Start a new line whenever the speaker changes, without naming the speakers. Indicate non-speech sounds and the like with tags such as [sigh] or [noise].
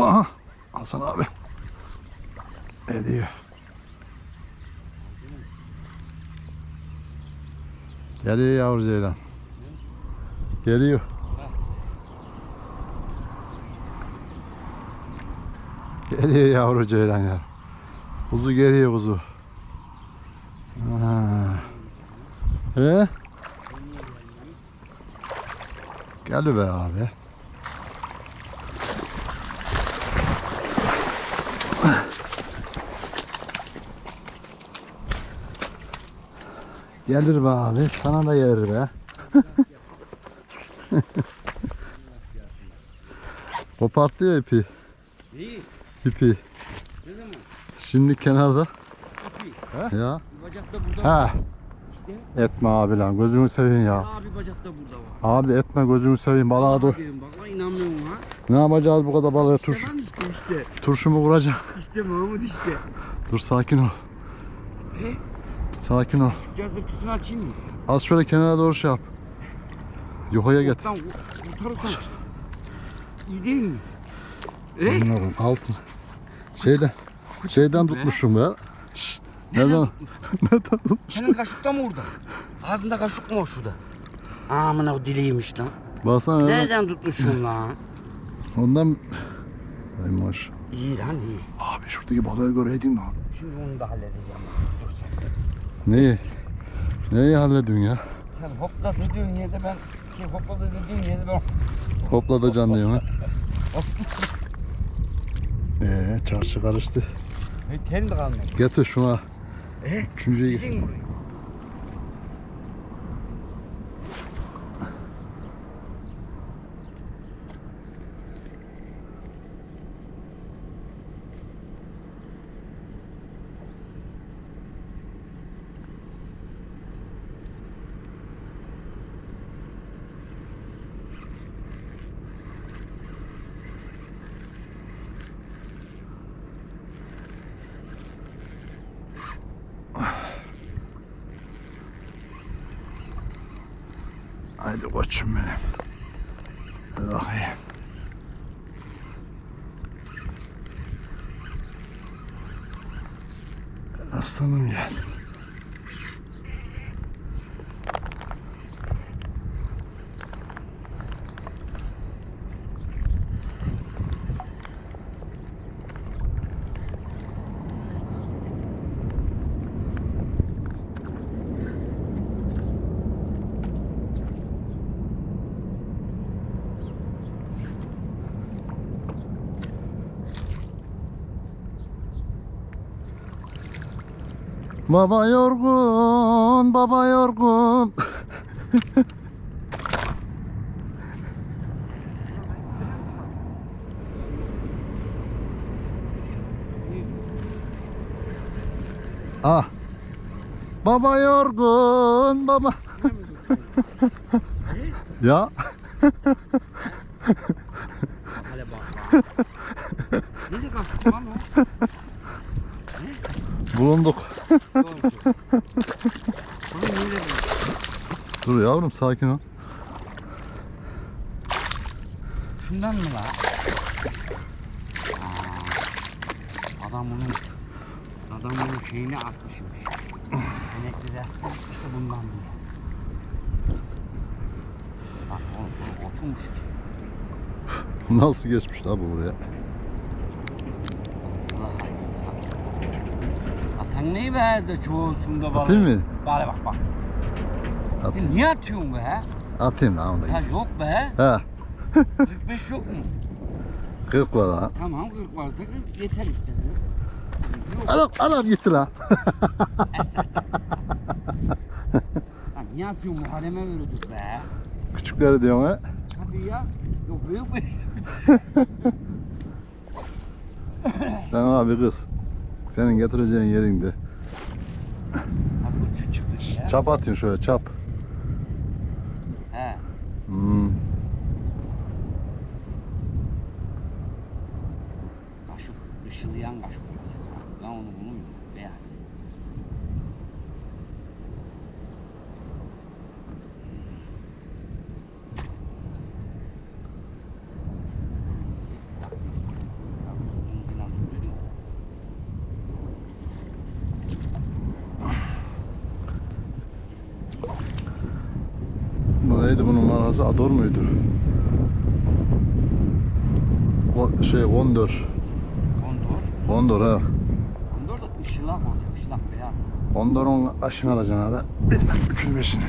Aha. Hasan abi. Eriyor. Geliyor yavru ceylan. Geliyor. Geliyor yavru ceylan ya. Kuzu geliyor kuzu. Ha. He? Gel be abi. Gelir be abi. Sana da yer be. [laughs] Koparttı ya ipi.
İyi.
İpi.
Ne zaman?
Şimdi kenarda.
İpi.
Ya.
Bacak da burada.
Ha.
İşte.
Etme abi lan. Gözümü seveyim ya.
Aa bir bacak da burada var.
Abi etme gözümü seveyim. Balığa dur.
dedim, Bak inanmıyorum ha.
Ne yapacağız bu kadar balığı?
İşte
Turşu,
işte işte.
turşumu kuracağım.
İşte Mahmut işte.
Dur sakin ol.
Ne?
Sakin ol.
Cazırtısını açayım mı?
Az şöyle kenara doğru şey yap. Yuhaya get.
Lan kurtarırsan. İyi değil mi? E?
Bilmiyorum altın. Şeyden şeyden tutmuşum ya. Şşş,
Nereden
Nereden?
tutmuş? [laughs]
Nereden tut?
Senin kaşık da mı orada? Ağzında kaşık mı var şurada? Amına o diliymiş lan.
Baksana.
Nereden tutmuşsun lan?
Ondan Ay maş.
İyi lan iyi.
Abi şuradaki balığı göreydin lan.
Şimdi onu da halledeceğim.
Neyi? Neyi hallediyorsun ya?
Sen hopla dediğin yerde ben şey hopla dediğin yerde ben
Hopla da canlıyım ha. [laughs] Ee, çarşı karıştı.
Hey, kendi kalmadı.
Getir şuna.
E?
Üçüncüye getir. Haydi koçum benim. Bakayım. Aslanım gel. Baba yorgun, baba yorgun. ah. Baba yorgun, baba. [laughs] ya
Hele bak
bulunduk.
Doğru. Lan nerede bu?
Dur yavrum sakin ol.
Şundan mı lan? Aa, Adam onun adam onun şeyini atmışmış. Emekli resmi işte bundan mı? Bak o, o oturmuş ki.
Nasıl geçmiş abi buraya?
Vallahi ya. Atan neyi be de çoğusunda balık.
Atayım mı?
Bana bak bak.
At,
E niye atıyorsun be?
atayım lan onu da
Ha
gitsin.
yok be.
He
45 yok mu?
40 var ha.
Tamam 40 varsa 40 yeter işte. Yok.
Anam anam gitti lan.
Eser. Lan niye yapıyorsun bu haleme verirdik be?
Küçükleri diyorsun ha.
Tabii ya. Yok büyük mü? [laughs]
Sen abi kız. Senin getireceğin yerinde.
Ya.
Çap atıyorsun şöyle çap.
He.
Hmm.
Kaşık. ışıldayan kaşık olacak. Ben onu bunu beyaz.
Neydi bunun markası? Ador muydu? O, şey Gondor.
Kondor.
Gondor ha.
Kondor da ışılak oluyor. Işılak veya.
Gondor'un aşını alacaksın abi. Bilmem 305'ini.